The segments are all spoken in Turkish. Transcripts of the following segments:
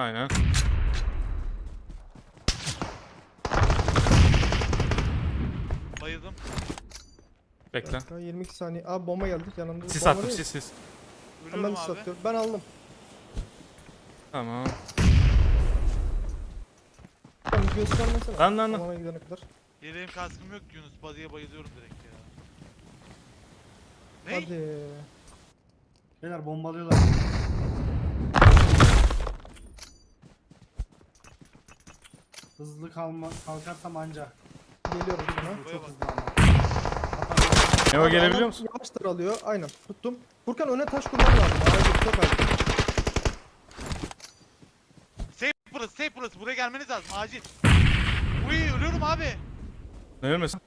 Aynen. Bayıldım. Bekle. Dakika, 22 saniye. Abi bomba geldi yanımda. Sis bomba attım değil mi? sis sis. Hemen Ölüyorum sis abi. atıyorum. Ben aldım. Tamam. Tamam göstermesene. Lan lan lan. Alana gidene kadar. Yeleğim kaskım yok ki Yunus. Body'ye bayılıyorum direkt ya. Ne? Hadi. Beyler bombalıyorlar. Hızlı kalma, kalkarsam anca. Geliyorum. Buraya Çok hızlı ama. Abi gelebiliyor musun? Yavaş daralıyor. Aynen. Tuttum. Furkan öne taş kurman lazım. Aracı çok acil. Safe burası, safe burası. Buraya gelmeniz lazım acil. Uy ölüyorum abi. Ne ölmesin?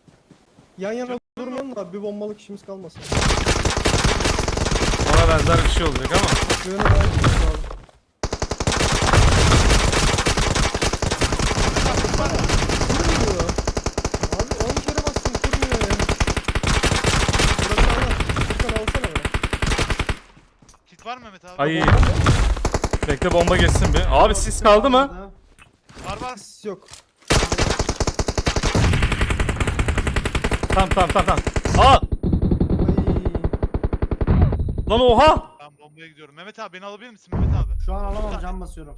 Yan yana durmayalım da bir bombalık işimiz kalmasın. Ona benzer bir şey olacak ama. Yöne daha iyi gitmemiz lazım. Kurmuyor. Abi 10 kere bastım kurmuyor ya. Burası alan. Furkan alsana beni. Var mı Mehmet abi? Ay bekle bomba geçsin bir. Abi sis kaldı mı? Var var. Sis Yok. Tamam tamam tamam tamam. Aa! Lan oha! Ben bombaya gidiyorum. Mehmet abi beni alabilir misin Mehmet abi? Şu an alamam can basıyorum.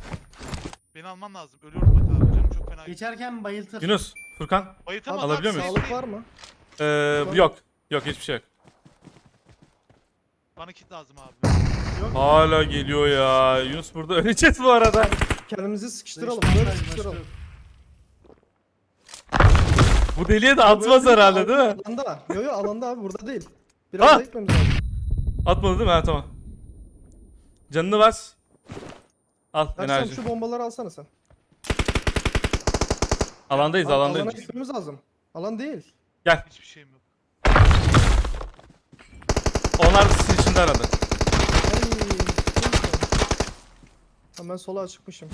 Beni alman lazım. Ölüyorum Mehmet abi. Canım çok fena. Geçerken bayıltır. Yunus, Furkan. Bayıltamaz Abi, Alabiliyor abi, muyuz? Sağlık var mı? Ee, yok. Yok hiçbir şey yok. Bana kit lazım abi. Hala geliyor ya. Yunus burada öleceğiz bu arada. Kendimizi sıkıştıralım. Böyle başka sıkıştıralım. Bu deliye de atmaz herhalde değil mi? Alanda. Yo yo alanda abi burada değil. Biraz Ha! daha gitmemiz lazım. Atmadı değil mi? Ha tamam. Canını bas. Al Ersan enerji. şu bombaları alsana sen. Alandayız Abi, alana alandayız. gitmemiz lazım. Alan değil. Gel. Hiçbir şeyim yok. Onlar sizin içinde aradı. Ben sola çıkmışım.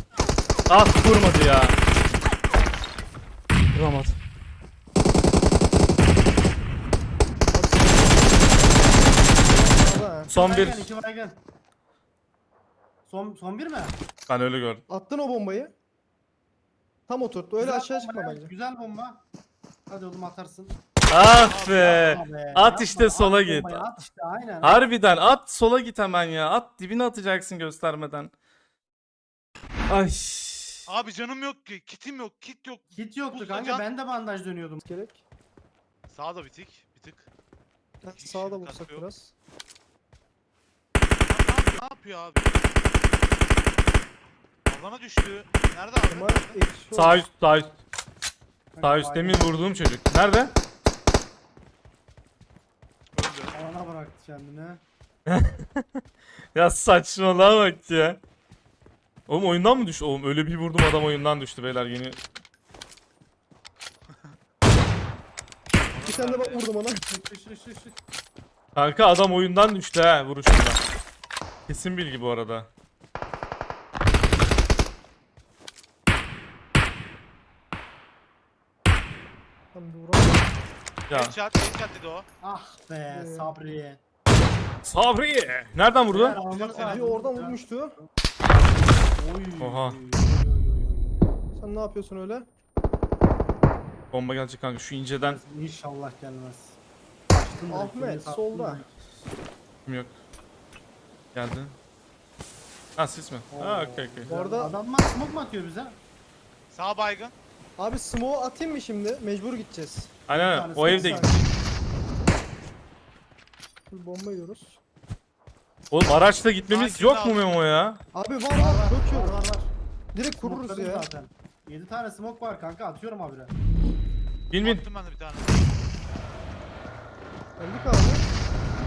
Ah vurmadı ya. Vuramadı. Ha. Son bir. Baygın, iki baygın. Son, son bir mi? Ben öyle gördüm. Attın o bombayı. Tam oturttu. Öyle Güzel aşağı bomba çıkma ya, bence. Güzel bomba. Hadi oğlum atarsın. Ah be. At işte sola At git. At işte aynen. Harbiden at sola git hemen ya. At dibine atacaksın göstermeden. Ay. Abi canım yok ki. Kitim yok. Kit yok. Kit yoktu Usta kanka can- ben de bandaj dönüyordum. Gerek. Sağda bitik. Bir tık. Ha, Hiç Sağda katkı vursak yok. biraz. Ne yapıyor abi? Alana düştü. Nerede abi? Ama ekşi Sağ oldu. üst sağ üst. Sağ üst demin vurduğum çocuk. Nerede? Bıraktı kendini. Ya saçmalama bak ya. Oğlum oyundan mı düştü? Oğlum öyle bir vurdum adam oyundan düştü beyler yeni. Bir tane de bak vurdum ona. Kanka adam oyundan düştü ha vuruşunda. Kesin bilgi bu arada. Tam bir vuralım. Ya Headshot, headshot dedi o. Ah be. Sabri. Sabri! Nereden vurdu? Almanız Bir lazım. oradan vurmuştu. Oy. Oha. Sen ne yapıyorsun öyle? Bomba gelecek kanka şu inceden. İnşallah gelmez. Açtım Ahmet, solda. direkt. Kim yok. Geldi. Ha siz mi? Ha okey okey. Bu arada- Adamlar smoke mu atıyor bize? Sağ baygın. Abi smoke atayım mı şimdi? Mecbur gideceğiz. Aynen o evde gitti. bomba yiyoruz. Oğlum araçla gitmemiz yok mu. Memo ya? Abi var var. Çok var, var, var. Direkt kururuz Smoke'ladım ya. zaten. 7 tane smoke var kanka atıyorum habire. Bin bin. Attım ben de bir tane. Öldük abi.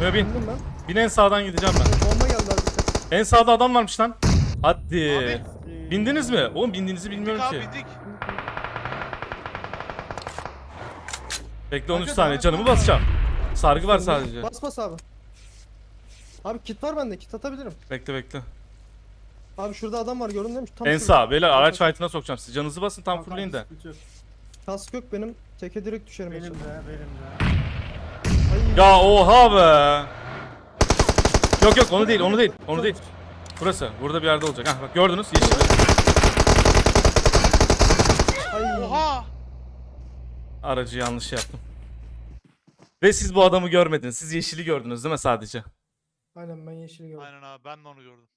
Memo bin. Ben. Bin en sağdan gideceğim ben. Bomba geldi abi. En sağda adam varmış lan. Hadi. Abi. Bindiniz mi? Oğlum bindiğinizi Bindik bilmiyorum abi ki. bindik. Bekle 13 Kanka, saniye canımı basacağım. Sargı var sadece. Bas bas abi. Abi kit var bende. Kit atabilirim. Bekle bekle. Abi şurada adam var gördün değil mi? Tam En şurada. sağ. Beyler araç fight'ına sokacağım sizi. Canınızı basın tam fullleyin de. Kask yok benim. Teke direkt düşerim. Benim Benim de benim de. Ay. Ya oha be. Yok yok onu değil onu değil onu değil. Burası. Burada bir yerde olacak. Hah bak gördünüz yeşil. Aracı yanlış yaptım. Ve siz bu adamı görmediniz. Siz yeşili gördünüz değil mi sadece? Aynen ben yeşil gördüm. Aynen abi ben de onu gördüm.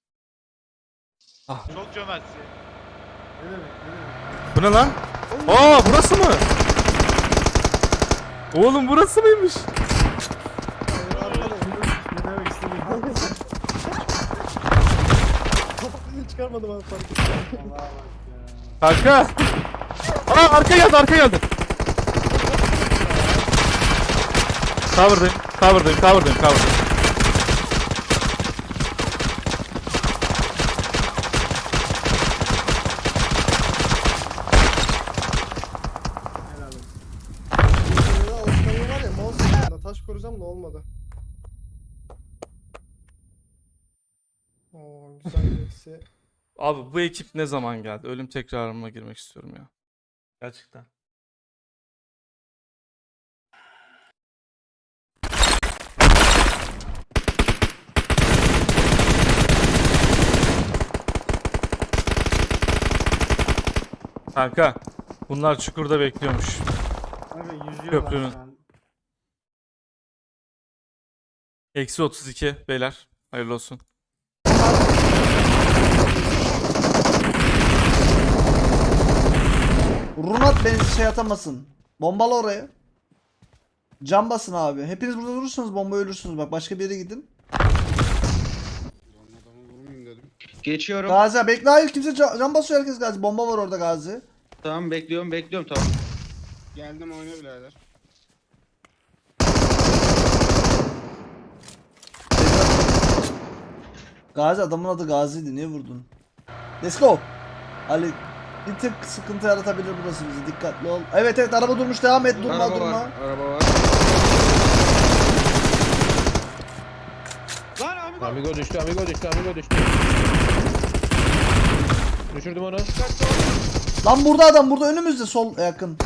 Ah. Çok cömertsin. Ne demek ne demek. Bu ne lan? Aa burası mı? Oğlum burası mıymış? Hayır, arkadaşım. Ne demek istediğimi. Kafasını çıkarmadım abi fark ettim. Kanka. Aa arka geldi arka geldi. Cover'dayım. Cover'dayım. Cover'dayım. Cover'dayım. Helal olsun. Böyle alışkanlığı var ya mouse üzerinde taş koruyacağım da olmadı. Oo güzel bir eksi. Abi bu ekip ne zaman geldi? Ölüm tekrarıma girmek istiyorum ya. Gerçekten. Kanka bunlar çukurda bekliyormuş. Abi yüzüyorlar Köprünün. şu an. Eksi 32 beyler. Hayırlı olsun. Runat beni şey atamasın. Bombalı oraya. Cam basın abi. Hepiniz burada durursanız bomba ölürsünüz bak başka bir yere gidin. Geçiyorum. Gazi bekle hayır kimse ca- cam basıyor herkes Gazi. Bomba var orada Gazi. Tamam bekliyorum bekliyorum tamam. Geldim oyna birader. Gazi adamın adı Gazi'ydi niye vurdun? Let's go. Ali bir tık sıkıntı yaratabilir burası bize dikkatli ol. Evet evet araba durmuş devam et durma araba durma. var. Araba var. Lan amigo. Amigo düştü, amigo düştü, amigo düştü. Düşürdüm onu. Lan burada adam burada önümüzde sol yakın.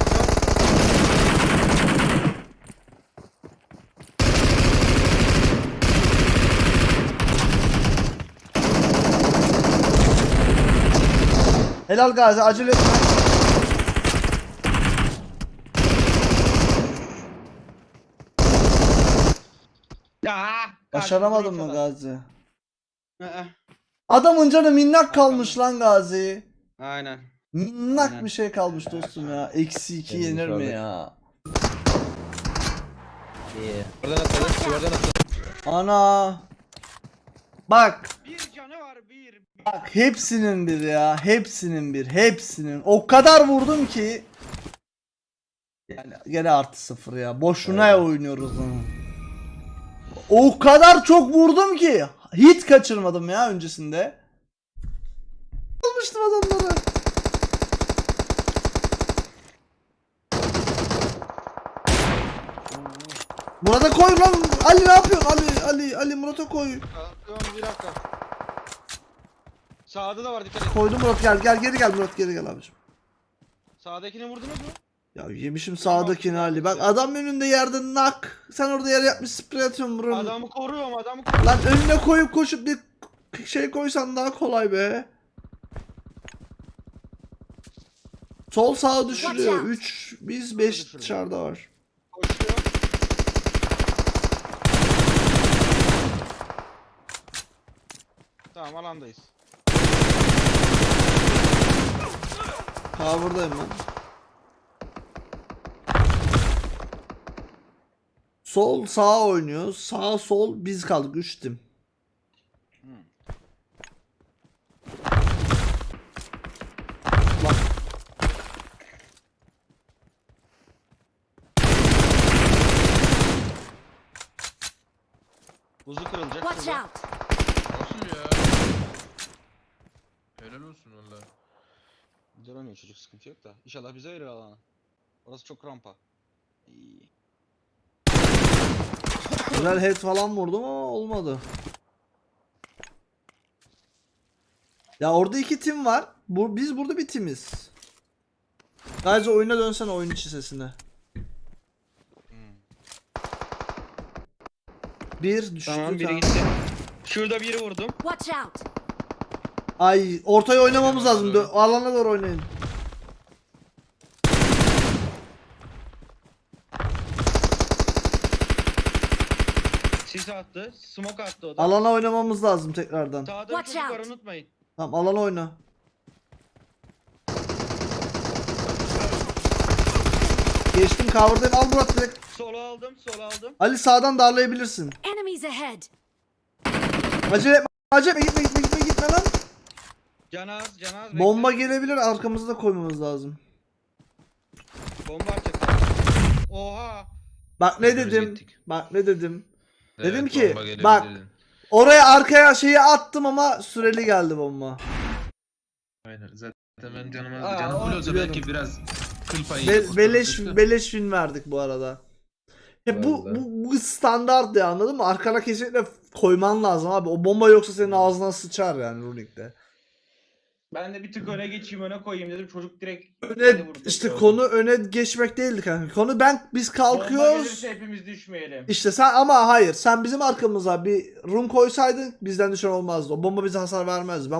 Helal Gazi acele etme. Ya. Başaramadın mı Gazi? Gazi? Adamın canı minnak kalmış lan Gazi. Aynen. Minnak Aynen. bir şey kalmış dostum ya. Eksi 2 Elinize yenir mi ya? Oradan atladı, oradan atladı. Ana. Bak. Bir canı var bir. Bak hepsinin bir ya. Hepsinin bir. Hepsinin. O kadar vurdum ki. Yani gene artı sıfır ya. Boşuna oynuyoruz bunu. O kadar çok vurdum ki. Hit kaçırmadım ya öncesinde. Almıştım adamları. Murat'a koy lan. Ali ne yapıyorsun? Ali, Ali, Ali Murat'a koy. Tamam bir dakika. Sağda da var dikkat et. Koydum Murat gel gel geri gel Murat geri gel abiciğim. Sağdakini vurdunuz mu? Ya yemişim sağdakini Ali. Bak adam önünde yerde nak. Sen orada yere yapmış sprey atıyorsun buranın. Adamı koruyorum adamı koruyorum. Lan önüne koyup koşup bir şey koysan daha kolay be. Sol sağa düşürüyor. 3 biz 5 düşürüyor. dışarıda var. Koşuyor. Tamam alandayız. Ha buradayım ben. Sol sağ oynuyor. Sağ sol biz kaldık 3 tim. Buzu kırılacak. Watch şurada. out! Nasıl ya? Helal olsun valla. Oynuyor çocuk sıkıntı yok da. İnşallah bize verir alanı. Orası çok rampa. İyi. Güzel head falan vurdum ama olmadı. Ya orada iki tim var. Bu, biz burada bir timiz. Sadece oyuna dönsen oyun içi sesine. Bir düştü. Tamam biri gitti. Şurada biri vurdum. Watch out! Ay ortaya oynamamız lazım. Dö- alana doğru oynayın. Sisi attı. Smoke attı o da. Alana oynamamız lazım tekrardan. Sağda bir Watch çocuk var out. unutmayın. Tamam alana oyna. Geçtim cover'dayım al Murat direkt. Solo aldım, solo aldım. Ali sağdan darlayabilirsin. Enemies ahead! Acele etme. Acele etme gitme gitme gitme gitme lan. Canaz, canaz. Bomba gelebilir arkamızda da koymamız lazım. Bomba atacak. Oha. Bak ne dedim. Bak ne dedim. Evet, Dedim ki, bomba gelebilir bak. dedim. Oraya arkaya şeyi attım ama süreli geldi bomba. Aynen. Zaten ben canıma Aa, canım full olsa belki biraz kıl payı. Be- beleş beleş film verdik bu arada. Ya bu, Vallahi. bu, bu standart ya anladın mı? Arkana kesinlikle koyman lazım abi. O bomba yoksa senin ağzına sıçar yani Runik'te. Ben de bir tık öne geçeyim öne koyayım dedim çocuk direkt Öne vurdu. işte konu öne geçmek değildi kanka. Konu ben biz kalkıyoruz. gelirse hepimiz düşmeyelim. İşte sen ama hayır sen bizim arkamıza bir room koysaydın bizden düşen olmazdı. O bomba bize hasar vermezdi. Ben